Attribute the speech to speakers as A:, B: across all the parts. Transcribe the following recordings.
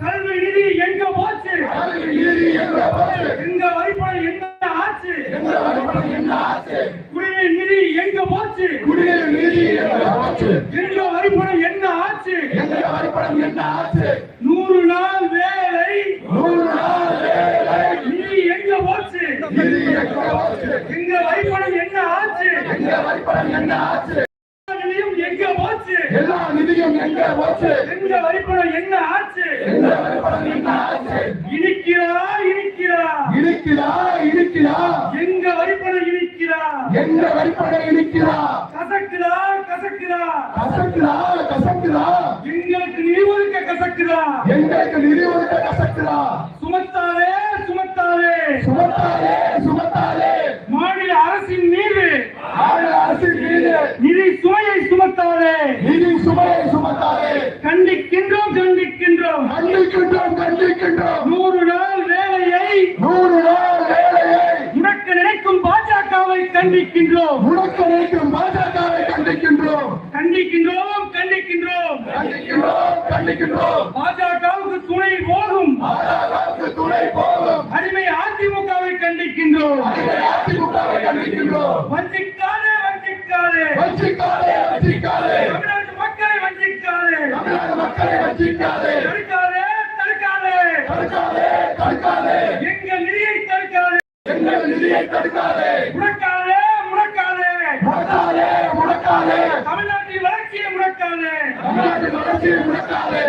A: கல்வி நிதி எங்க போச்சு
B: எங்க
A: வரிப்பணம் என்ன ஆச்சு குடிநீர் நிதி எங்க போச்சு?
B: குடிநீர் நிதி எங்க
A: வரிப்பணம் என்ன ஆச்சு
B: எங்க வரிப்பணம் என்ன ஆச்சு
A: நூறு நாள் வேலை
B: நூறு நாள் வேலை
A: நிதி எங்க போச்சு
B: எங்க
A: வரிப்பணம் என்ன ஆச்சு
B: எங்க வரிப்பணம் என்ன ஆச்சு
A: வளர்ச்சியை முடக்காது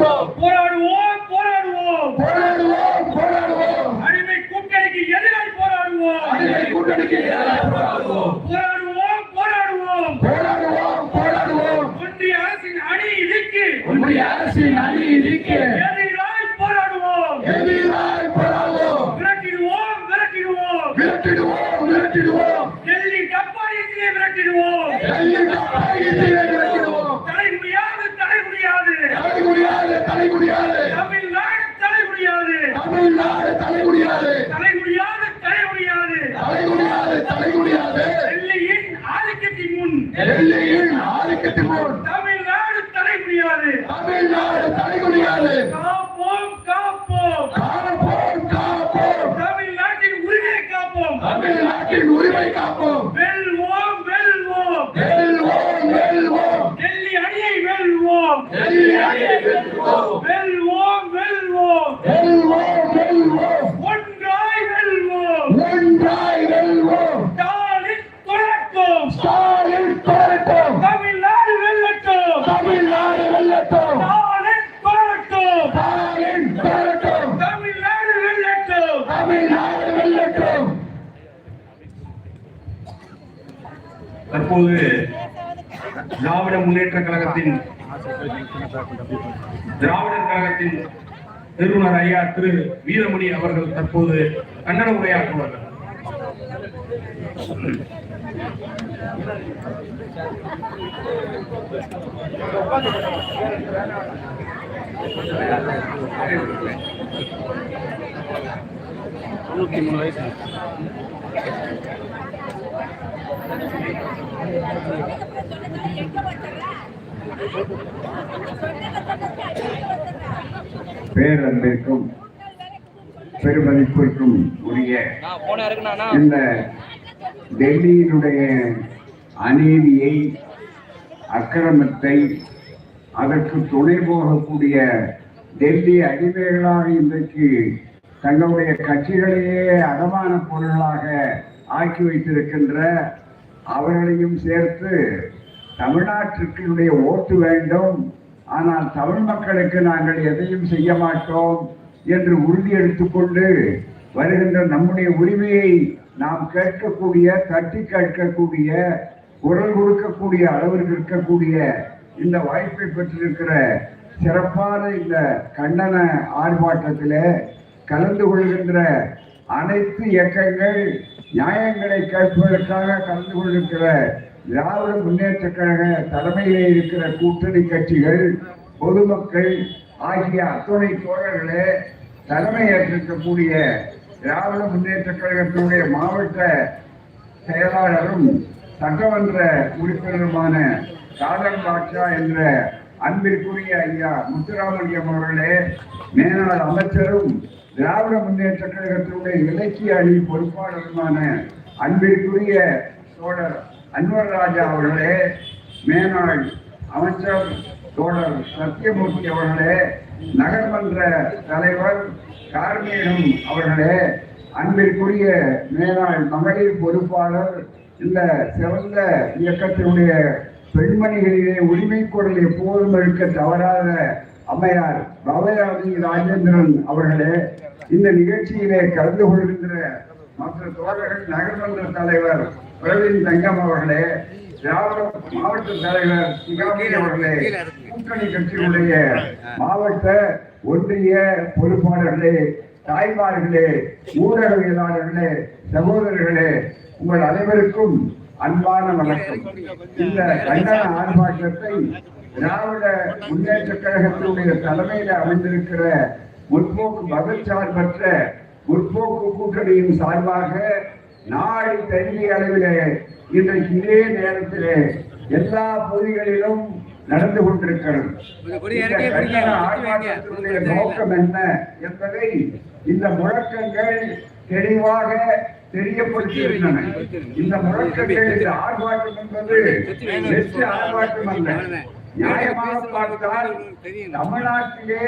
B: போராடுவோம்
A: போராடுவோம் போராடுவோம்.
B: போராடுவோம் போராடுவோம்.
A: அடிமை கூட்டணிக்கு எதிராக போராடுவோம்.
B: அடிமை கூட்டணிக்கு எதிராக போராடுவோம்.
A: போராடுவோம் কাপড় திராவிடர் கழகத்தின் நிறுவனர் ஐயா திரு வீரமணி அவர்கள் தற்போது கண்டன உரையாற்றுவார்கள் தொண்ணூத்தி மூணு வயசு.
C: பேரன்பிற்கும் பெருமதிப்பிற்கும் உரிய இந்த டெல்லியினுடைய அநீதியை அக்கிரமத்தை அதற்கு துணை போகக்கூடிய டெல்லி அடிமைகளாக இன்றைக்கு தங்களுடைய கட்சிகளையே அடமான பொருளாக ஆக்கி வைத்திருக்கின்ற அவர்களையும் சேர்த்து தமிழ்நாட்டிற்குடைய ஓட்டு வேண்டும். ஆனால் தமிழ் மக்களுக்கு நாங்கள் எதையும் செய்ய மாட்டோம் என்று உறுதி எடுத்துக்கொண்டு வருகின்ற நம்முடைய உரிமையை நாம் கேட்கக்கூடிய தட்டி கேட்கக்கூடிய குரல் கொடுக்கக்கூடிய அளவிற்கு இருக்கக்கூடிய இந்த வாய்ப்பை பெற்றிருக்கிற சிறப்பான இந்த கண்டன ஆர்ப்பாட்டத்தில் கலந்து கொள்கின்ற அனைத்து இயக்கங்கள் நியாயங்களை கேட்பதற்காக கலந்து கொள்கின்ற திராவிட முன்னேற்ற கழக தலைமையிலே இருக்கிற கூட்டணி கட்சிகள் பொதுமக்கள் ஆகிய அத்துணை தோழர்களே தலைமை ஏற்றிருக்கக்கூடிய திராவிட முன்னேற்ற கழகத்தினுடைய மாவட்ட செயலாளரும் சட்டமன்ற உறுப்பினருமான காதல் பாட்சா என்ற அன்பிற்குரிய ஐயா முத்துராமலிங்கம் அவர்களே மேலாள் அமைச்சரும் திராவிட முன்னேற்ற கழகத்தினுடைய இலக்கிய அணி பொறுப்பாளருமான அன்பிற்குரிய தோழர் அன்வர் ராஜா அவர்களே மேனாள் அமைச்சர் தோழர் சத்தியமூர்த்தி அவர்களே நகர்மன்ற தலைவர் கார்மேகம் அவர்களே அன்பிற்குரிய மேலாள் மகளிர் பொறுப்பாளர் இந்த சிறந்த இயக்கத்தினுடைய பெண்மணிகளிலே உரிமை குரல் எப்போதும் இருக்க தவறாத அம்மையார் பவயாதி ராஜேந்திரன் அவர்களே இந்த நிகழ்ச்சியிலே கலந்து கொள்கின்ற மற்ற தோழர்கள் நகர்மன்ற தலைவர் பிரவீன் தங்கம் அவர்களே திராவிட மாவட்ட தலைவர் சிகாமணி அவர்களே கூட்டணி கட்சியினுடைய மாவட்ட ஒன்றிய பொறுப்பாளர்களே தாய்மார்களே ஊடகவியலாளர்களே சகோதரர்களே உங்கள் அனைவருக்கும் அன்பான வணக்கம். இந்த கண்டன ஆர்ப்பாட்டத்தை திராவிட முன்னேற்ற கழகத்தினுடைய தலைமையில அமைந்திருக்கிற முற்போக்கு மதச்சார்பற்ற முற்போக்கு கூட்டணியின் சார்பாக நாளை தனிமை அளவிலே இன்றைக்கு இதே நேரத்திலே எல்லா பகுதிகளிலும் நடந்து கொண்டிருக்கிறது. நோக்கம் என்ன என்பதை இந்த முழக்கங்கள் தெளிவாக தெரியப்படுத்தியிருந்தன. இந்த முழக்கங்கள் இந்த ஆர்ப்பாட்டம் என்பது வெற்று ஆர்ப்பாட்டம் அல்ல. நியாயமாக பார்த்தால் தமிழ்நாட்டிலே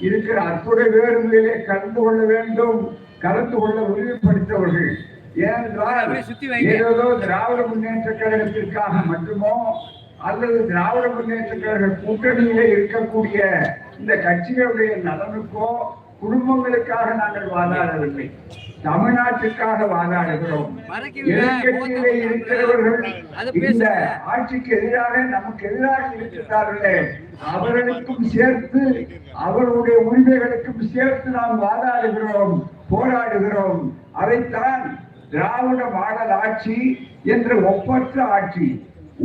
C: இருக்கிற அத்துறை வேறுகளிலே கலந்து கொள்ள வேண்டும் கலந்து கொள்ள உறுதிப்படுத்தவர்கள். ஏனென்றால் ஏதோ திராவிட முன்னேற்ற கழகத்திற்காக மட்டுமோ அல்லது திராவிட முன்னேற்ற கழக கூட்டணியிலே இருக்கக்கூடிய இந்த கட்சிகளுடைய நலனுக்கோ குடும்பங்களுக்காக நாங்கள் வாதாடவில்லை. தமிழ்நாட்டுக்காக வாதாடுகிறோம். எதிர்கட்சியிலே இருக்கிறவர்கள் இந்த ஆட்சிக்கு எதிராக நமக்கு எதிராக இருக்கிறார்களே. அவர்களுக்கும் சேர்த்து அவர்களுடைய உரிமைகளுக்கும் சேர்த்து நாம் வாதாடுகிறோம் போராடுகிறோம். அதைத்தான் திராவிட மாடல் ஆட்சி என்ற ஒப்பற்ற ஆட்சி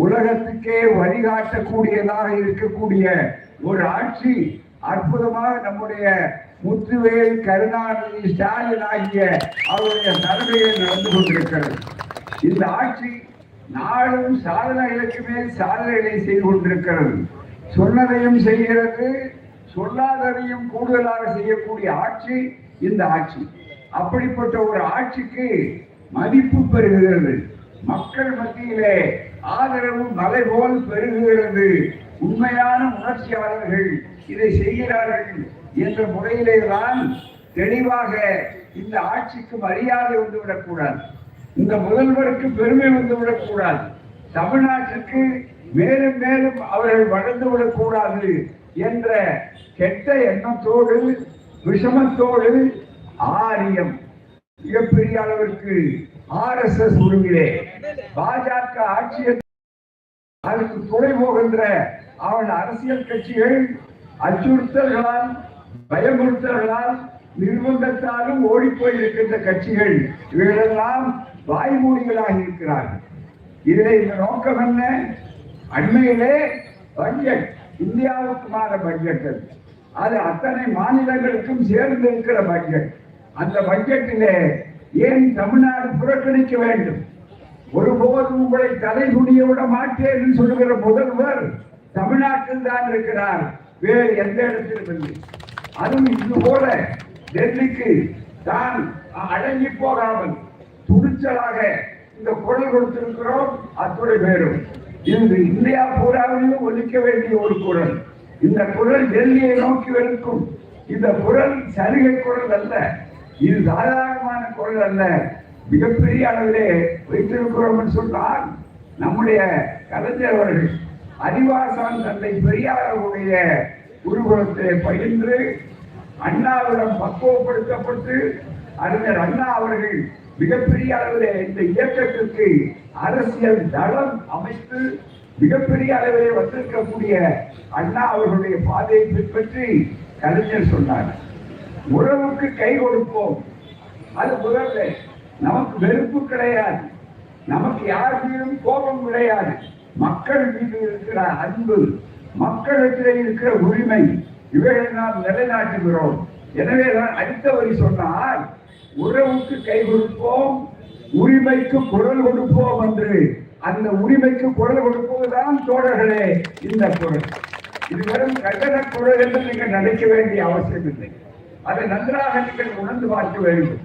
C: உலகத்துக்கே வழிகாட்டக்கூடியதாக இருக்கக்கூடிய ஒரு ஆட்சி அற்புதமாக நம்முடைய முத்துவேல் கருணாநிதி ஸ்டாலின் ஆகிய அவருடைய தலைமையில் நடந்து கொண்டிருக்கிறது. இந்த ஆட்சி நாளும் சாதனைகளுக்கு மேல் சாதனைகளை செய்து கொண்டிருக்கிறது. சொன்னதையும் செய்கிறது சொல்லாததையும் கூடுதலாக செய்யக்கூடிய ஆட்சி இந்த ஆட்சி. அப்படிப்பட்ட ஒரு ஆட்சிக்கு மதிப்பு பெறுகிறது. மக்கள் மத்தியிலே ஆதரவும் மலை போல் பெருகுகிறது உண்மையான உணர்ச்சியாளர்கள் இதை செய்கிறார்கள் என்ற முறையிலே தான் தெளிவாக இந்த ஆட்சிக்கு மரியாதை வந்துவிடக்கூடாது இந்த முதல்வருக்கு பெருமை வந்துவிடக்கூடாது தமிழ்நாட்டுக்கு மேலும் மேலும் அவர்கள் வளர்ந்து விடக்கூடாது என்ற கெட்ட எண்ணத்தோடு விஷமத்தோடு ஆரியம் மிகப்பெரிய அளவிற்கு ஆர் எஸ் எஸ் உருவிலே பாஜக ஆட்சியை அதற்கு துணை போகின்ற அவன் அரசியல் கட்சிகள் அச்சுறுத்தல்களால் பயமுறுத்தல்களால் நிர்பந்தத்தாலும் ஓடிப்போய் இருக்கின்ற கட்சிகள் இவைகளெல்லாம் வாய்மூடிகளாக இருக்கிறார்கள். இதில் இந்த நோக்கம் என்ன? அண்மையிலே பட்ஜெட் இந்தியாவுக்குமான பட்ஜெட் அது. அது அத்தனை மாநிலங்களுக்கும் சேர்ந்து இருக்கிற பட்ஜெட் அந்த பட்ஜெட்டிலே ஏன் தமிழ்நாடு புறக்கணிக்க வேண்டும்? ஒருபோதும் உங்களை தலை குனிய விட மாட்டேன் சொல்கிற சொல்லுகிற முதல்வர் தமிழ்நாட்டில் தான் இருக்கிறார். வேறு எந்த இடத்திலும் இல்லை. அதுவும் இது போல டெல்லிக்கு தான் அடங்கி போகாமல் துணிச்சலாக இந்த குரல் கொடுத்திருக்கிறோம். அத்துறை பேரும். இன்று இந்தியா பூராவிலும் ஒலிக்க வேண்டிய ஒரு குரல். இந்த குரல் டெல்லியை நோக்கி இருக்கும் இந்த குரல் சலுகை குரல் அல்ல. இது சாதாரணமான குரல் அல்ல. மிகப்பெரிய அளவிலே வைத்திருக்கிறோம் சொன்னால் நம்முடைய கலைஞர் அவர்கள் அறிவாசான் தந்தை பெரியார் அவருடைய குருகுலத்திலே பயின்று அண்ணாவிடம் பக்குவப்படுத்தப்பட்டு அறிஞர் அண்ணா அவர்கள் மிகப்பெரிய அளவிலே இந்த இயக்கத்திற்கு அரசியல் தளம் அமைத்து மிகப்பெரிய அளவிலே வந்திருக்கக்கூடிய அண்ணா அவர்களுடைய பாதையை பின்பற்றி கலைஞர் சொன்னார். உறவுக்கு கை கொடுப்போம். அது முதல்ல நமக்கு வெறுப்பு கிடையாது. நமக்கு யார் மீதும் கோபம் கிடையாது. மக்கள் மீது இருக்கிற அன்பு மக்களிடத்திலே இருக்கிற உரிமை இவைகளை நாம் நிலைநாட்டுகிறோம். எனவே தான் அடுத்த வரி சொன்னால் உறவுக்கு கை கொடுப்போம் உரிமைக்கு குரல் கொடுப்போம் என்று. அந்த உரிமைக்கு குரல் கொடுப்பதுதான் தோழர்களே இந்த குரல். இது வெறும் கட்டண குரல் என்று நீங்கள் நினைக்க வேண்டிய அவசியம் இல்லை அதை நன்றாக நீங்கள் உணர்ந்து பார்க்க வேண்டும்.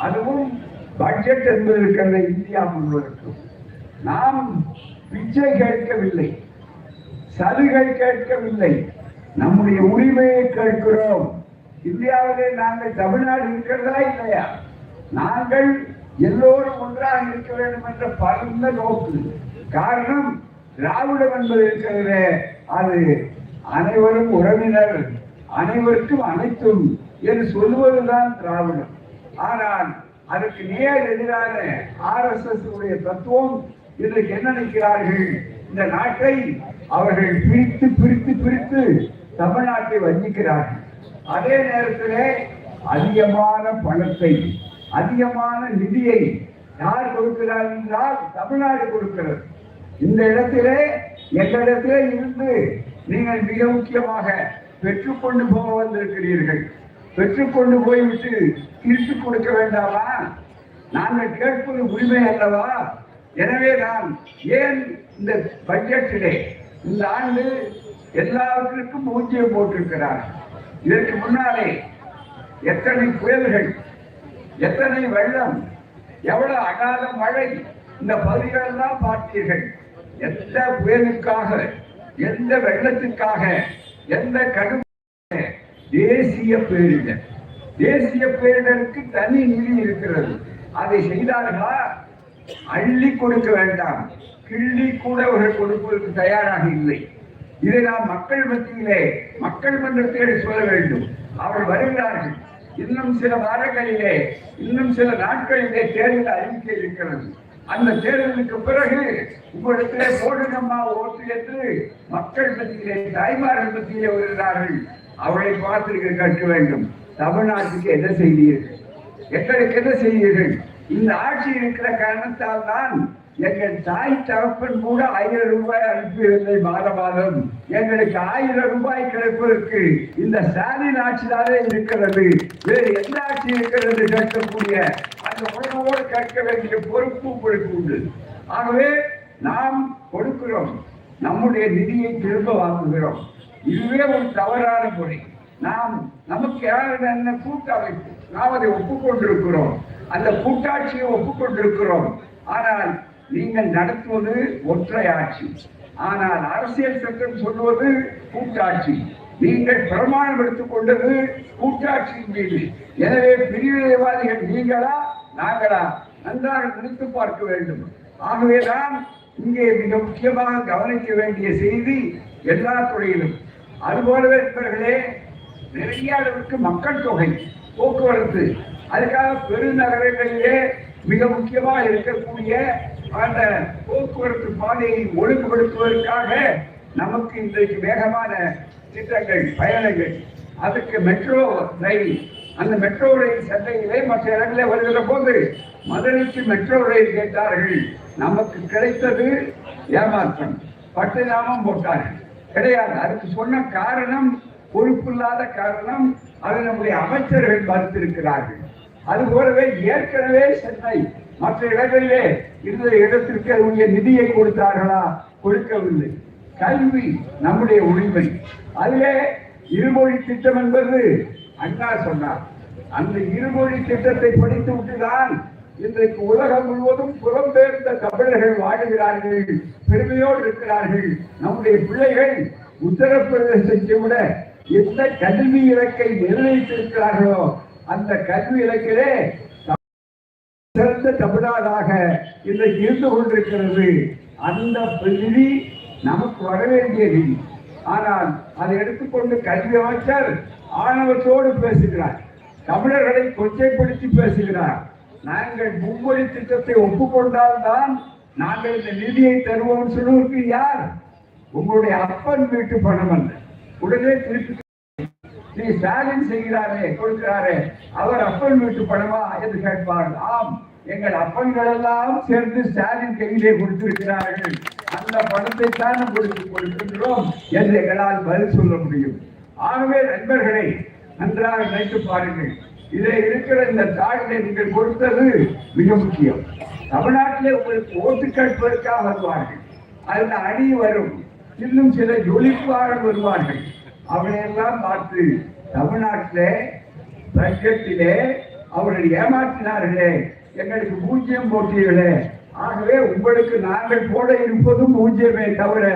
C: அதுவும் பட்ஜெட் என்பது இருக்கிறது இந்தியா முழுவதற்கும் நாம் பிச்சை கேட்கவில்லை சலுகை கேட்கவில்லை நம்முடைய உரிமையை கேட்கிறோம். இந்தியாவிலே நாங்கள் தமிழ்நாடு இருக்கிறதா இல்லையா? நாங்கள் எல்லோரும் ஒன்றாக இருக்க வேண்டும் என்ற பரந்த நோக்கு. காரணம் திராவிடம் என்பது இருக்கிறது. அது அனைவரும் உறவினர் அனைவருக்கும் அனைத்தும். என்று சொல்லுவதுதான் திராவிடம். ஆனால் அதற்கு நேர் எதிரான ஆர் எஸ் எஸ் உடைய தத்துவம் இன்றைக்கு என்ன நினைக்கிறார்கள்? இந்த நாட்டை அவர்கள் பிரித்து பிரித்து பிரித்து தமிழ்நாட்டை வஞ்சிக்கிறார்கள். அதே நேரத்திலே அதிகமான பணத்தை அதிகமான நிதியை யார் கொடுக்கிறார் என்றால் தமிழ்நாடு கொடுக்கிறது. இந்த இடத்திலே எங்களிடத்திலே இருந்து நீங்கள் மிக முக்கியமாக பெற்றுக்கொண்டு போக வந்திருக்கிறீர்கள். பெற்றுக்கொண்டு போய்விட்டு திருப்பி கொடுக்க வேண்டாமா? நாங்கள் கேட்பது உரிமை அல்லவா? எனவே நான் ஏன் இந்த பட்ஜெட்டிலே இந்த ஆண்டு எல்லாவற்றிற்கும் பூஜ்ஜியம் போட்டிருக்கிறார்? இதற்கு முன்னாலே எத்தனை புயல்கள் எத்தனை வெள்ளம் எவ்வளவு அகால மழை இந்த பகுதிகளெல்லாம் பார்த்தீர்கள். எந்த புயலுக்காக எந்த வெள்ளத்துக்காக எந்த கடும் தேசிய பேரிடர். தேசிய பேரிடருக்கு தனி நிதி இருக்கிறது. அதை செய்தார்களா? அள்ளி கொடுக்க வேண்டாம். கிள்ளி கூட அவர்கள் கொடுப்பதற்கு தயாராக இல்லை. இதை நாம் மக்கள் மத்தியிலே மக்கள் மன்றத்திலே சொல்ல வேண்டும். அவர்கள் வருகிறார்கள். இன்னும் சில வாரங்களிலே இன்னும் சில நாட்களிலே தேர்தல் அறிவிக்கை இருக்கிறது. அந்த தேர்தலுக்கு பிறகு உங்களிடத்திலே போடுங்கம்மா ஓட்டு என்று மக்கள் மத்தியிலே தாய்மார்கள் மத்தியிலே வருகிறார்கள். அவளை பார்த்திருக்க கற்க வேண்டும். தமிழ்நாட்டுக்கு என்ன செய்தீர்கள்? எங்களுக்கு என்ன செய்தீர்கள்? இந்த ஆட்சி இருக்கிற காரணத்தால் தான் எங்கள் தாய் தகப்பன் கூட ஆயிரம் ரூபாய் அனுப்பியவில்லை மாத மாதம் எங்களுக்கு ஆயிரம் ரூபாய் கிடைப்பதற்கு இந்த ஸ்டாலின் ஆட்சிதானே இருக்கிறது. வேறு எந்த ஆட்சி இருக்கிறது கேட்கக்கூடிய அந்த உணர்வோடு கேட்க வேண்டிய பொறுப்பு உங்களுக்கு உண்டு. ஆகவே நாம் கொடுக்கிறோம். நம்முடைய நிதியை திரும்ப வாங்குகிறோம். இதுவே ஒரு தவறான முறை. நாம் நமக்கு யார் என்ன கூட்டமைப்பு நாம் அதை ஒப்புக்கொண்டிருக்கிறோம். அந்த கூட்டாட்சியை ஒப்புக்கொண்டிருக்கிறோம். ஆனால் நீங்கள் நடத்துவது ஒற்றை ஆட்சி ஆனால் அரசியல் சட்டம் சொல்வது கூட்டாட்சி. நீங்கள் பிரமாணம் எடுத்துக் கொண்டது கூட்டாட்சியின் மீது. எனவே பிரிவினைவாதிகள் நீங்களா நாங்களா? நன்றாக நினைத்து பார்க்க வேண்டும். ஆகவேதான் இங்கே மிக முக்கியமாக கவனிக்க வேண்டிய செய்தி எல்லா துறையிலும். அதுபோலவே நண்பர்களே நிறைய அளவிற்கு மக்கள் தொகை போக்குவரத்து அதுக்காக பெருநகரங்களிலே மிக முக்கியமாக இருக்கக்கூடிய அந்த போக்குவரத்து பாதையை ஒழுங்குபடுத்துவதற்காக நமக்கு இன்றைக்கு வேகமான திட்டங்கள் பயணங்கள். அதுக்கு மெட்ரோ ரயில் அந்த மெட்ரோ ரயில் சந்தையிலே மற்ற இடங்களே வருகிற போது மதுரைக்கு மெட்ரோ ரயில் கேட்டார்கள். நமக்கு கிடைத்தது ஏமாற்றம். பட்டு நாமம் போட்டார்கள். கிடையாது. அதுக்கு சொன்ன காரணம் பொறுப்பில்லாத காரணம் அது நம்முடைய அமைச்சர்கள் மறுத்திருக்கிறார்கள். அது போலவே ஏற்கனவே சென்னை மற்ற இடங்களிலே இருந்த இடத்திற்கு அதனுடைய நிதியை கொடுத்தார்களா? கொடுக்கவில்லை. கல்வி நம்முடைய உரிமை. அதிலே இருமொழி திட்டம் என்பது அண்ணா சொன்னார். அந்த இருமொழி திட்டத்தை படித்து விட்டுதான் இன்றைக்கு உலகம் முழுவதும் புலம்பெயர்ந்த தமிழர்கள் வாழுகிறார்கள் பெருமையோடு இருக்கிறார்கள். நம்முடைய பிள்ளைகள் உத்தரப்பிரதேசத்தை விட எந்த கல்வி இலக்கை நிர்ணயித்திருக்கிறார்களோ அந்த கல்வி இலக்கிலே சிறந்த தமிழ்நாடாக இன்றைக்கு இருந்து கொண்டிருக்கிறது. அந்த நிதி நமக்கு வர வேண்டிய நிதி ஆனால் அதை எடுத்துக்கொண்டு கல்வி அமைச்சர் ஆணவத்தோடு பேசுகிறார். தமிழர்களை கொச்சைப்படுத்தி பேசுகிறார். நாங்கள் மும்மொழி திட்டத்தை ஒப்புக்கொண்டால்தான் நாங்கள் இந்த நிதியை தருவோம் சொல்லுவதற்கு யார்? உங்களுடைய அப்பன் வீட்டு பணம் அல்ல. உடனே திருப்பி நீ ஸ்டாலின் செய்கிறாரே கொடுக்கிறாரே அவர் அப்பன் வீட்டு பணமா என்று கேட்பார்கள் ஆம் எங்கள் அப்பன்கள் எல்லாம் சேர்ந்து ஸ்டாலின் கையிலே கொடுத்திருக்கிறார்கள். அந்த பணத்தை தான் உங்களுக்கு கொடுக்கின்றோம் என்று எங்களால் பதில் சொல்ல முடியும். ஆகவே நண்பர்களை நன்றாக நினைத்து பாருங்கள். இதை இருக்கிற இந்த தாழ்வை நீங்கள் கொடுத்தது மிக முக்கியம். தமிழ்நாட்டிலே உங்களுக்கு ஓட்டு கேட்பதற்காக வருவார்கள். அந்த அணி வரும். இன்னும் சில ஜொலிப்பாளர் வருவார்கள். அவனையெல்லாம் பார்த்து தமிழ்நாட்டிலே பட்ஜெட்டிலே அவர்கள் ஏமாற்றினார்களே. எங்களுக்கு பூஜ்ஜியம் போட்டீர்களே. ஆகவே உங்களுக்கு நாங்கள் போட இருப்பதும் பூஜ்யமே தவிர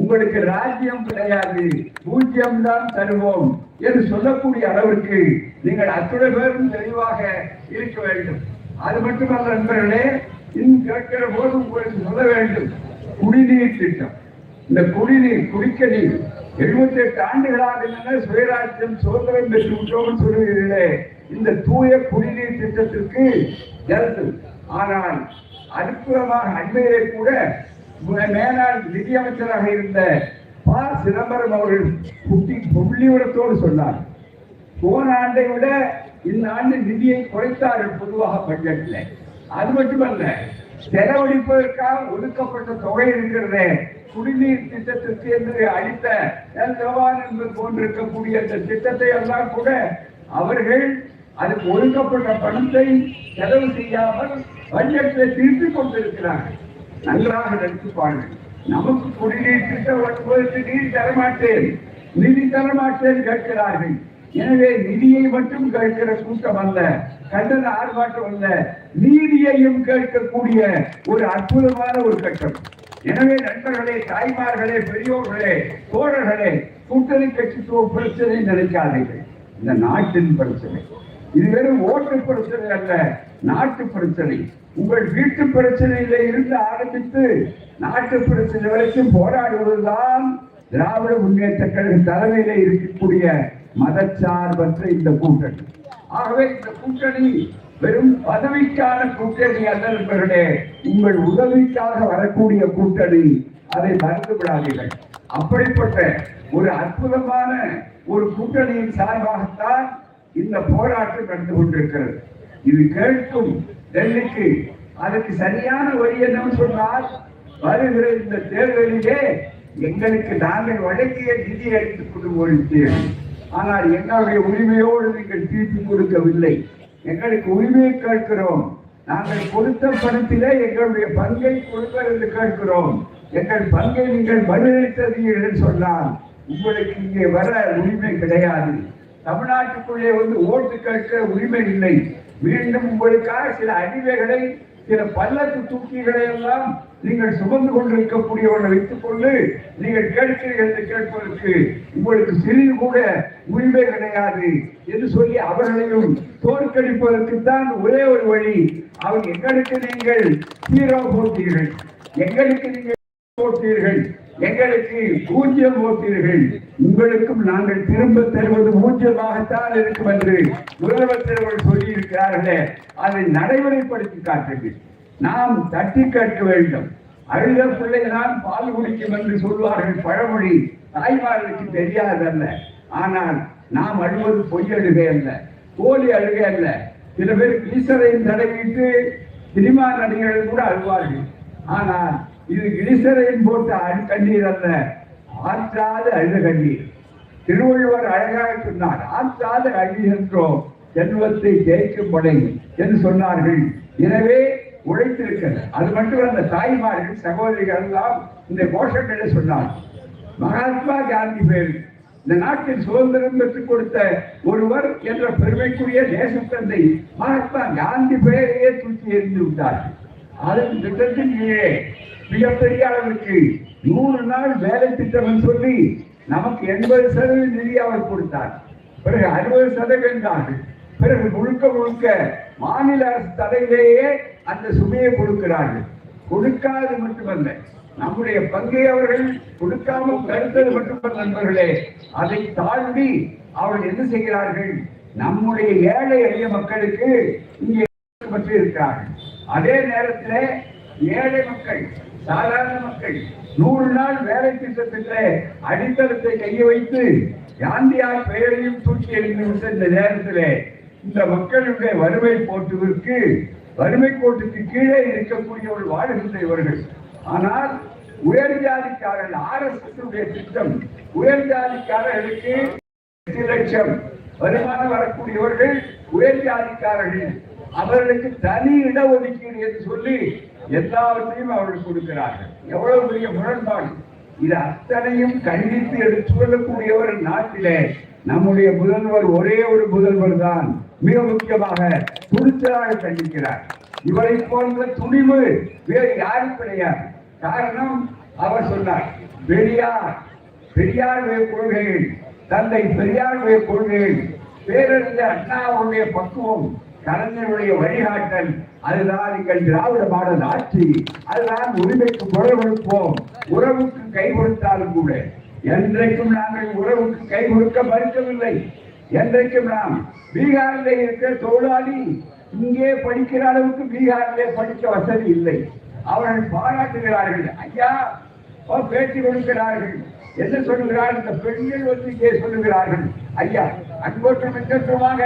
C: உங்களுக்கு ராஜ்யம் கிடையாது. பூஜ்யம் தான் தருவோம் என்று சொல்லக்கூடிய அளவிற்கு நீங்கள் அத்துணை பேரும் தெளிவாக இருக்க வேண்டும். அது மட்டுமல்ல நண்பர்களே இன்னும் கேட்கிற போது உங்களுக்கு சொல்ல வேண்டும். குடிநீர் திட்டம். இந்த குடிநீர் குடிக்க நீர். எழுபத்தி எட்டு ஆண்டுகளாக என்ன சுயராஜ்யம் சுதந்திரம் பெற்று விட்டோம்னு சொல்லுகிறீர்களே இந்த தூய குடிநீர் திட்டத்திற்கு ஜலத்து ஆனால் அற்புதமாக அண்மையிலே கூட மேலாண் மேலாள் நிதியமைச்சராக இருந்த ப. சிதம்பரம் அவர்கள் குட்டி புள்ளிவிடத்தோடு சொன்னார். போன ஆண்டை விட இந்த ஆண்டு நிதியை குறைத்தார்கள் பொதுவாக பட்ஜெட்ல அது மட்டுமல்ல செலவழிப்பதற்காக ஒதுக்கப்பட்ட தொகை இருக்கிறது குடிநீர் திட்டத்திற்கு என்று அளித்த ஜவான் என்பது போன்றிருக்கக்கூடிய அந்த திட்டத்தை எல்லாம் கூட அவர்கள் அதுக்கு ஒதுக்கப்பட்ட பணத்தை செலவு செய்யாமல் பட்ஜெட்டில் திருப்பிக் கொண்டிருக்கிறார்கள். நன்றாக நடித்து பாருங்கள். நமக்கு குடிநீர் திட்டம் வருவதற்கு நீர் தரமாட்டேன். நிதி தரமாட்டேன் கேட்கிறார்கள். எனவே நிதியை மட்டும் கேட்கிற கூட்டம் அல்ல கண்டன ஆர்ப்பாட்டம் அல்ல நீதியையும் கேட்கக்கூடிய ஒரு அற்புதமான ஒரு கட்டம். எனவே நண்பர்களே தாய்மார்களே பெரியோர்களே தோழர்களே கூட்டணி கட்சித்துவ பிரச்சனை நினைக்காதீர்கள். இந்த நாட்டின் பிரச்சனை. இது வெறும் ஓட்டு பிரச்சனை அல்ல நாட்டு பிரச்சனை. உங்கள் வீட்டு பிரச்சனையில இருந்து ஆரம்பித்து நாட்டு பிரச்சனை வரைக்கும் போராடுவதுதான் திராவிட முன்னேற்ற கழக தலைமையில இருக்கக்கூடிய மதச்சார்பற்ற இந்த கூட்டணி. ஆகவே இந்த கூட்டணி வெறும் பதவிக்கான கூட்டணி அல்ல நண்பர்களே உங்கள் உதவிக்காக வரக்கூடிய கூட்டணி அதை மறந்து விடாதீர்கள். அப்படிப்பட்ட ஒரு அற்புதமான ஒரு கூட்டணியின் சார்பாகத்தான் இந்த போராட்டம் நடந்து கொண்டிருக்கிறது. இது கேட்கும் டெல்லிக்கு அதுக்கு சரியான வழி என்னன்னு சொன்னால் வருகிற இந்த தேர்தலிலே எங்களுக்கு நாங்கள் வழங்கிய நிதி அளித்துக் கொண்டு ஆனால் எங்களுடைய உரிமையோடு நீங்கள் தீர்த்து கொடுக்கவில்லை. எங்களுக்கு உரிமையை கேட்கிறோம். நாங்கள் கொடுத்த பணத்திலே எங்களுடைய பங்கை கொடுங்கள் என்று கேட்கிறோம். எங்கள் பங்கை நீங்கள் பதிலளித்தது என்று சொன்னால் உங்களுக்கு இங்கே வர உரிமை கிடையாது. தமிழ்நாட்டுக்குள்ளே வந்து ஓட்டு கேட்கிற உரிமை இல்லை. மீண்டும் உங்களுக்காக சில அடிமைகளை சில பல்லக்கு தூக்கிகளை எல்லாம் நீங்கள் சுமந்து கொண்டிருக்கக்கூடியவர்களை வைத்துக் கொண்டு நீங்கள் கேட்கிறீர்கள் என்று கேட்பதற்கு உங்களுக்கு சிறிது கூட உரிமை கிடையாது என்று சொல்லி அவர்களையும் தோற்கடிப்பதற்கு தான் ஒரே ஒரு வழி. அவர் எங்களுக்கு நீங்கள் ஹீரோ போட்டீர்கள். எங்களுக்கு நீங்கள் போட்டீர்கள் எங்களுக்கு பூஜ்யம் போட்டீர்கள் உங்களுக்கும் நாங்கள் திரும்ப தருவது பூஜ்யமாகத்தான் இருக்கும் என்று முதலமைச்சர் அவர்கள் சொல்லி இருக்கிறார்களே அதை நடைமுறைப்படுத்தி காட்டுங்கள். நாம் தட்டி கேட்க வேண்டும். அழுத பிள்ளைதான் பால் குடிக்கும் என்று சொல்வார்கள் பழமொழி. தாய்மார்களுக்கு தெரியாதல்ல ஆனால் நாம் அழுவது பொய் அழுகை அல்ல. போலி அழுகை அல்ல. சில பேர் ஈஸ்வரையும் தடவிட்டு சினிமா நடிகர்கள் கூட அழுவார்கள். ஆனால் இது இழிசரையின் போட்ட கண்ணீர் அல்ல ஆற்றாத அழுத கண்ணீர் திருவள்ளுவர் அழகாக சொன்னார் ஆற்றாத அழுகின்றோம் செல்வத்தை ஜெயிக்கும் படை என்று சொன்னார்கள். எனவே உழைத்திருக்கிறது. அது மட்டுமல்ல தாய்மார்கள் சகோதரிகள் எல்லாம் இந்த கோஷங்களை சொன்னார். மகாத்மா காந்தி பேர் இந்த நாட்டில் சுதந்திரம் பெற்றுக் கொடுத்த ஒருவர் என்ற பெருமைக்குரிய தேசத்தந்தை மகாத்மா காந்தி பெயரையே தூக்கி எறிந்து விட்டார். அதன் திட்டத்தின் கீழே மிகப்பெரிய அளவிற்கு நூறு நாள் வேலை திட்டம் சொல்லி நமக்கு எண்பது சதவீத நிதி அவர் கொடுத்தார். பிறகு அறுபது சதவீதம் பிறகு முழுக்க முழுக்க மாநில அரசு தலையிலேயே அந்த சுமையை கொடுக்கிறார்கள். கொடுக்காது மட்டுமல்ல நம்முடைய பங்கை அவர்கள் கொடுக்காமல் தடுத்தது மட்டுமல்ல நண்பர்களே அதை தாண்டி அவர்கள் என்ன செய்கிறார்கள்? நம்முடைய ஏழை எளிய மக்களுக்கு இங்கே பற்றி இருக்கிறார்கள். அதே நேரத்தில் ஏழை மக்கள் சாதாரண மக்கள் நூறு நாள் வேலை திட்டத்திலே அடித்தளத்தை கைய வைத்து காந்தியார் பெயரையும் தூக்கி எறிந்து இந்த நேரத்திலே இந்த மக்களுடைய வறுமை போட்டுவிற்கு வறுமை கோட்டுக்கு கீழே இருக்கக்கூடியவர்கள் வாழ்கின்ற இவர்கள். ஆனால் உயர் ஜாதிக்காரர்கள் ஆர் எஸ் திட்டம் உயர் ஜாதிக்காரர்களுக்கு எட்டு லட்சம் வருமானம் வரக்கூடியவர்கள் உயர் ஜாதிக்காரர்கள். அவர்களுக்கு தனி இடஒதுக்கீடு என்று சொல்லி எல்லாவற்றையும் அவர்கள் கொடுக்கிறார்கள். எவ்வளவு பெரிய முரண்பாடு. இது அத்தனையும் கண்டித்து எடுத்து சொல்லக்கூடியவர் நாட்டிலே நம்முடைய முதல்வர் ஒரே ஒரு முதல்வர் தான். மிக முக்கியமாக துணிச்சலாக கண்டிக்கிறார் இவரை போன்ற துணிவு வேறு யாரும் கிடையாது. காரணம் அவர் சொன்னார் பெரியார் பெரியாருடைய கொள்கைகள் தந்தை பெரியாருடைய கொள்கைகள் பேரறிஞர் அண்ணாவுடைய பக்குவம் கலைஞருடைய வழிகாட்டல் அதுதான் எங்கள் திராவிட மாடல் ஆட்சி. அதுதான் உரிமைக்கு குரல் கொடுப்போம். உறவுக்கு கை கொடுத்தாலும் கூட. என்றைக்கும் நாங்கள் உறவுக்கு கை கொடுக்க மறுக்கவில்லை. என்றைக்கும் நாம் பீகாரில் இருக்கிற தொழிலாளி இங்கே படிக்கிற அளவுக்கு பீகாரிலே படிக்க வசதி இல்லை. அவர்கள் பாராட்டுகிறார்கள். ஐயா அவர் பேட்டி கொடுக்கிறார்கள். என்ன சொல்லுகிறார் இந்த பெண்கள் வந்து இங்கே சொல்லுகிறார்கள். ஐயா அன்போற்றும் இன்பற்றுமாக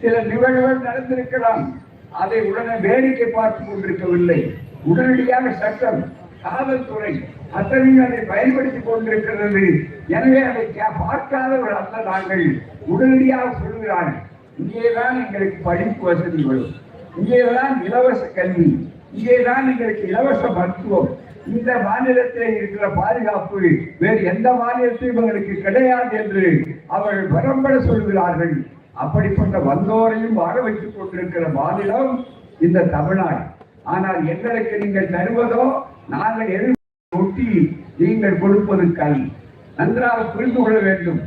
C: சில நிகழ்வுகள் நடந்திருக்கலாம். அதை உடனே வேடிக்கை பார்த்துக் கொண்டிருக்கவில்லை. உடனடியாக சட்டம் காவல்துறை அத்தனையும் அதை பயன்படுத்திக் கொண்டிருக்கிறது. எனவே அதை கே- பார்க்காதவர்கள் அல்ல நாங்கள் உடனடியாக சொல்லுகிறார்கள். இங்கேதான் எங்களுக்கு படிப்பு வசதி வரும். இங்கேதான் இலவச கல்வி. இங்கேதான் எங்களுக்கு இலவச மருத்துவம். இந்த மாநிலத்தில் இருக்கிற பாதுகாப்பு வேறு எந்த மாநிலத்திலும் எங்களுக்கு கிடையாது என்று அவர்கள் வரம்பட சொல்கிறார்கள் அப்படிப்பட்ட வந்தோரையும் வாழ வைத்துக் கொண்டிருக்கிற மாநிலம் இந்த தமிழ்நாடு. ஆனால் எங்களுக்கு நீங்கள் தருவதோ நாங்கள் எதிர் ஒட்டி நீங்கள் கொடுப்பது கல். நன்றாக புரிந்து கொள்ள வேண்டும்.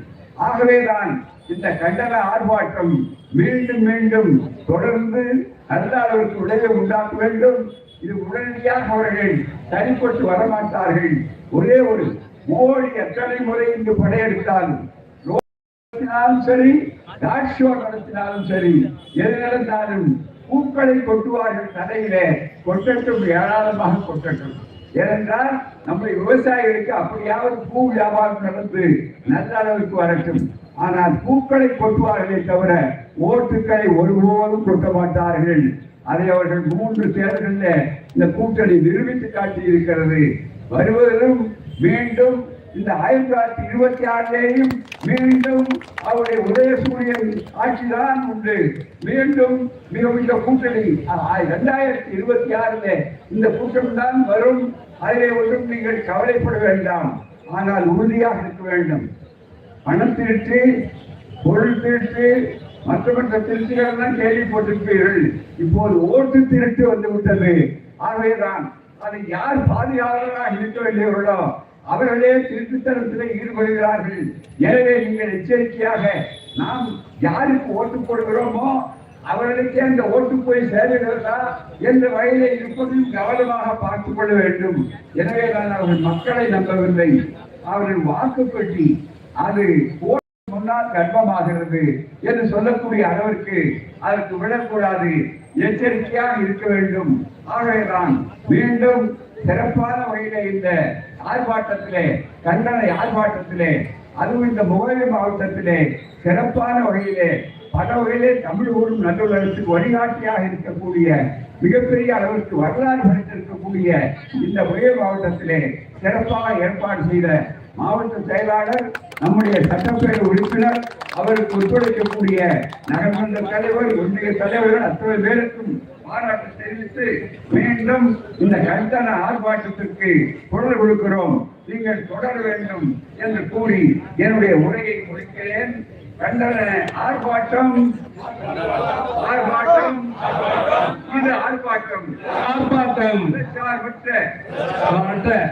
C: ஆகவேதான் இந்த கண்டன ஆர்ப்பாட்டம் மீண்டும் மீண்டும் தொடர்ந்து நல்ல அளவுக்கு விளைவை உண்டாக்க வேண்டும். இது உடனடியாக அவர்கள் தனிப்பட்டு வரமாட்டார்கள். ஒரே ஒரு மோடி எத்தனை முறை இங்கு படையெடுத்தாலும். சரி டாக் ஷோ நடத்தினாலும் சரி எது நடந்தாலும் பூக்களை கொட்டுவார்கள் தலையிலே. கொட்டட்டும் ஏராளமாக கொட்டட்டும். ஏனென்றால் நம்ம விவசாயிகளுக்கு அப்படியாவது பூ வியாபாரம் நடந்து நல்ல அளவுக்கு வரட்டும். ஆனால் பூக்களை கொட்டுவார்களே தவிர ஓட்டுக்களை ஒருபோதும் கொட்ட மாட்டார்கள். அதை அவர்கள் மூன்று தேர்தலில் இந்த கூட்டணி நிரூபித்து காட்டி இருக்கிறது வருவதிலும் மீண்டும் இந்த ஆயிரத்தி தொள்ளாயிரத்தி இருபத்தி ஆறிலேயும் மீண்டும் அவருடைய உதயசூரியன் ஆட்சிதான் உண்டு. மீண்டும் மிக இந்த கூட்டணி. இரண்டாயிரத்தி இருபத்தி ஆறுல இந்த கூட்டம் தான் வரும். அதிலே ஒன்றும் நீங்கள் கவலைப்பட வேண்டாம். ஆனால் உறுதியாக இருக்க வேண்டும். பணம் திருட்டு பொருள் திருட்டு மற்ற மற்ற திருட்டுகள் கேள்விப்பட்டிருப்பீர்கள். இப்போது ஓட்டு திருட்டு வந்து விட்டது. ஆகவேதான் அதை யார் பாதுகாவலராக இருக்கவில்லையோ அவர்களே திருட்டுத்தனத்திலே ஈடுபடுகிறார்கள். எனவே நீங்கள் எச்சரிக்கையாக நாம் யாருக்கு ஓட்டு போடுகிறோமோ அவர்களுக்கே அந்த ஓட்டு போய் சேருகிறதா என்ற வகையில இருப்பதையும் கவனமாக பார்த்துக் கொள்ள வேண்டும். எனவே நான் அவர்கள் மக்களை நம்பவில்லை. அவர்கள் வாக்கு பெட்டி அது முன்னால் கர்ப்பமாகிறது என்று சொல்லக்கூடிய அளவிற்கு அதற்கு விடக்கூடாது. எச்சரிக்கையாக இருக்க வேண்டும். ஆகவேதான் மீண்டும் சிறப்பான வகையில இந்த ஆர்ப்பாட்டத்திலே கண்டன ஆர்ப்பாட்டத்திலே அதுவும் இந்த முகவரி மாவட்டத்திலே சிறப்பான வகையிலே பல வகையிலே தமிழ் ஊரும் நல்லுலகத்துக்கு வழிகாட்டியாக இருக்கக்கூடிய மிகப்பெரிய அளவிற்கு வரலாறு படைத்திருக்கக்கூடிய இந்த முகவரி மாவட்டத்திலே சிறப்பாக ஏற்பாடு செய்த மாவட்ட செயலாளர் நம்முடைய சட்டப்பேரவை உறுப்பினர் அவருக்கு ஒத்துழைக்கக்கூடிய நகர்மன்ற தலைவர் ஒன்றிய தலைவர்கள் அத்தனை பேருக்கும் பாராட்டு தெரிவித்து மீண்டும் இந்த கண்டன ஆர்ப்பாட்டத்திற்கு குரல் கொடுக்கிறோம். நீங்கள் தொடர வேண்டும் என்று கூறி என்னுடைய உரையை முடிக்கிறேன். கண்டன ஆர்ப்பாட்டம் ஆர்ப்பாட்டம். இது ஆர்ப்பாட்டம்.
A: ஆர்ப்பாட்டம்.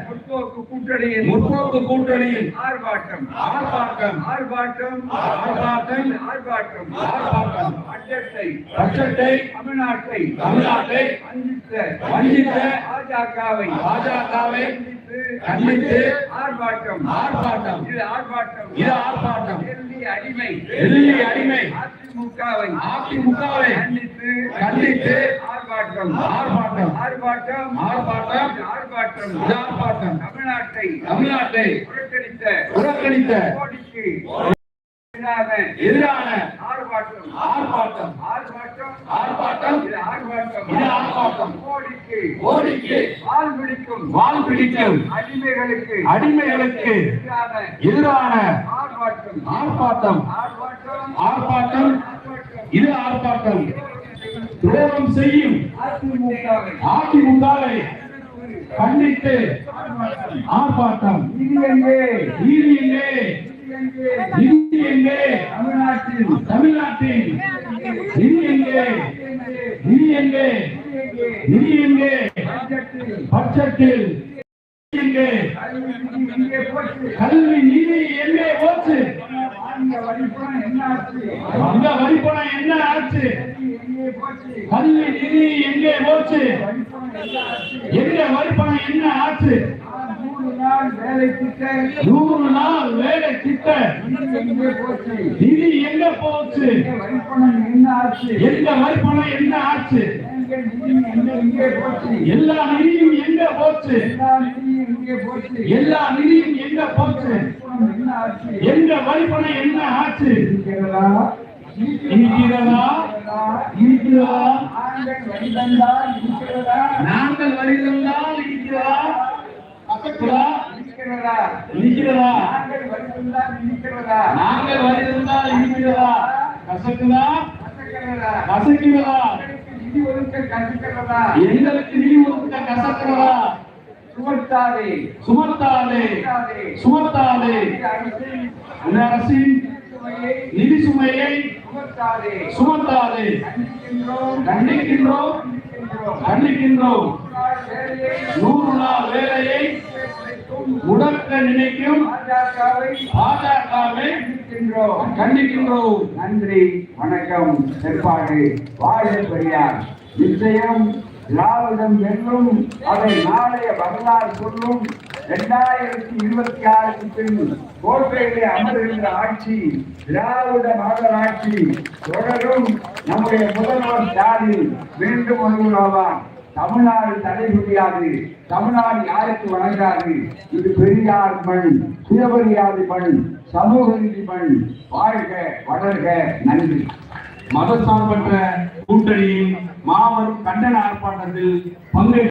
C: முற்போக்கு கூட்டணியின்
A: முற்போக்கு கூட்டணியின்
C: ஆர்ப்பாட்டம்.
A: ஆர்ப்பாட்டம்.
C: ஆர்ப்பாட்டம்.
A: ஆர்ப்பாட்டம்.
C: ஆர்ப்பாட்டம்.
A: ஆர்ப்பாட்டம்.
C: பட்ஜெட்டை
A: பட்ஜெட்டை
C: தமிழ்நாட்டை
A: தமிழ்நாட்டை
C: வஞ்சித்த
A: வஞ்சித்த
C: பாஜகவை
A: பாஜகவை
C: கண்டித்து ஆர்ப்பாட்டம்.
A: ஆர்ப்பாட்டம்.
C: இது ஆர்ப்பாட்டம்.
A: இது ஆர்ப்பாட்டம்.
C: டெல்லி அடிமை.
A: டெல்லி அடிமை.
C: அதிமுகவை
A: அதிமுகவை
C: கண்டித்து
A: கண்டித்து
C: ஆர்ப்பாட்டம்
A: ஆர்ப்பாட்டம்
C: ஆர்ப்பாட்டம்
A: ஆர்ப்பாட்டம்
C: ஆர்ப்பாட்டம்
A: ஆர்ப்பாட்டம்
C: தமிழ்நாட்டை
A: தமிழ்நாட்டை
C: புறக்கணித்த
A: புறக்கணித்த
C: மோடிக்கு எதிரான ஆர்ப்பாட்டம்
A: ஆர்ப்பாட்டம்
C: ஆர்ப்பாட்டம்
A: ஆர்ப்பாட்டம்
C: இது ஆர்ப்பாட்டம்
A: இது ஆர்ப்பாட்டம்
C: மோடிக்கு
A: மோடிக்கு
C: வால் பிடிக்கும்
A: வால் பிடிக்கும்
C: அடிமைகளுக்கு
A: அடிமைகளுக்கு
C: எதிரான ஆர்ப்பாட்டம்
A: ஆர்ப்பாட்டம்
C: ஆர்ப்பாட்டம்
A: ஆர்ப்பாட்டம் இது ஆர்ப்பாட்டம். துரோகம் செய்யும்
C: அதிமுகவை
A: கண்டித்து ஆர்ப்பாட்டம்.
C: இது எங்கே
A: எங்கே
C: இது எங்கே தமிழ்நாட்டில்
A: தமிழ்நாட்டில் நிதி எங்கே நிதி எங்கே நிதி எங்கே
C: பட்ஜெட்டில்
A: பட்ஜெட்டில் எங்கே
C: கல்வி நீதி எங்கே போச்சு
A: போச்சு
C: மானிய வரிப்பணம் என்ன ஆச்சு?
A: அந்த வரிப்பணம் என்ன ஆச்சு?
C: எங்கே போச்சு.
A: கல்வி நிதி எங்கே போச்சு? எங்க வரிப்பணம் என்ன ஆச்சு? நூறு நாள் வேலை
C: நிதி எங்கே போச்சு?
A: எங்க
C: வரிப்பணம் என்ன ஆச்சு?
A: எல்லா நிதியும் எங்க போச்சு.
C: எல்லா நிதியும் எங்கே போச்சு?
A: எங்க
C: வரிப்பணம் என்ன ஆச்சு? இருக்கிறதா?
A: இருக்கிறதா? நாங்கள் வரி தந்தால் இருக்கிறதா?
C: இருக்கிறதா?
A: நாங்கள் வரி தந்தால் இருக்கிறதா? கசக்குதா?
C: கசக்கிறதா?
A: எங்களுக்கு நிதி ஒதுக்க கசக்கிறதா?
C: சுமத்தாதே.
A: சுமத்தாதே.
C: சுமத்தாதே. இந்த அரசின்
A: நிதி சுமையை
C: சுமத்தாதே.
A: சுமத்தாதே.
C: கண்டிக்கின்றோம்.
A: கண்டிக்கின்றோம். நூறு நாள் வேலையை முடக்க நினைக்கும்
C: பாஜகவை கண்டிக்கின்றோம். நன்றி வணக்கம் செப்பாடு வாழ்க பெரியார். நிச்சயம் யாவிடம் என்றும் அதை நாளைய வரலாறு சொல்லும் இரண்டாயிரத்தி இருபத்தி ஆறுக்கு பின் கோட்டையிலே அமர்கின்ற ஆட்சி திராவிட மாதராட்சி ஆட்சி தொடரும் நம்முடைய முதல்வர் ஸ்டாலின் மீண்டும் வருவார் தமிழ்நாடு தடை முடியாது தமிழ்நாடு யாருக்கு வழங்காது இது பெரியார் மண் சுயமரியாதை மண் சமூக நீதி மண். வாழ்க வளர்க நன்றி.
A: மதசார்பற்ற கூட்டணியின் மாபெரும் கண்டன ஆர்ப்பாட்டத்தில் பங்கேற்று